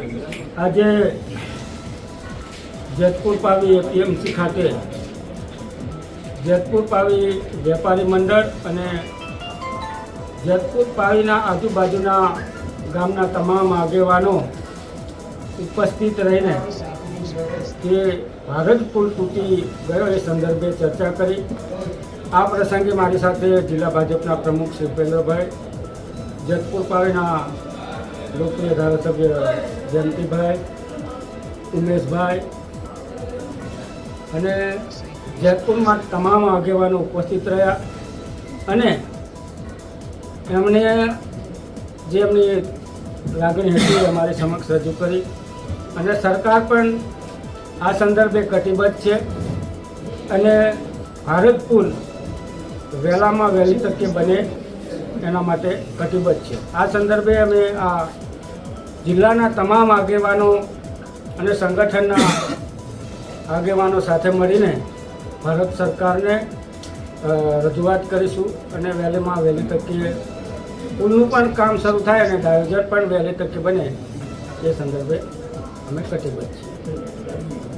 આજે જેતપુર પાવી એપીએમસી ખાતે જેતપુર પાવી વેપારી મંડળ અને જેતપુર પાવીના આજુબાજુના ગામના તમામ આગેવાનો ઉપસ્થિત રહીને તે ભારત પુલ તૂટી ગયો એ સંદર્ભે ચર્ચા કરી. આ પ્રસંગે મારી સાથે જિલ્લા ભાજપના પ્રમુખ શ્રી ઉપેન્દ્રભાઈ જેતપુર પાવીના લોકપ્રિય ધારાસભ્ય જયંતિભાઈ, ઉમેશભાઈ અને જેતપુરમાં તમામ આગેવાનો ઉપસ્થિત રહ્યા અને એમણે જે એમની લાગણી હતી એ અમારી સમક્ષ રજૂ કરી. અને સરકાર પણ આ સંદર્ભે કટિબદ્ધ છે અને ભારત પુલ વહેલામાં વહેલી તકે બને. એના માટે કટિબદ્ધ છે. આ સંદર્ભે અમે આ જિલ્લાના તમામ આગેવાનો અને સંગઠનના આગેવાનો સાથે મળીને ભારત સરકારને રજૂઆત કરીશું અને વહેલીમાં વહેલી તકે પુલનું પણ કામ શરૂ થાય અને ડાયોજન પણ વહેલી તકે બને એ સંદર્ભે અમે કટિબદ્ધ છીએ.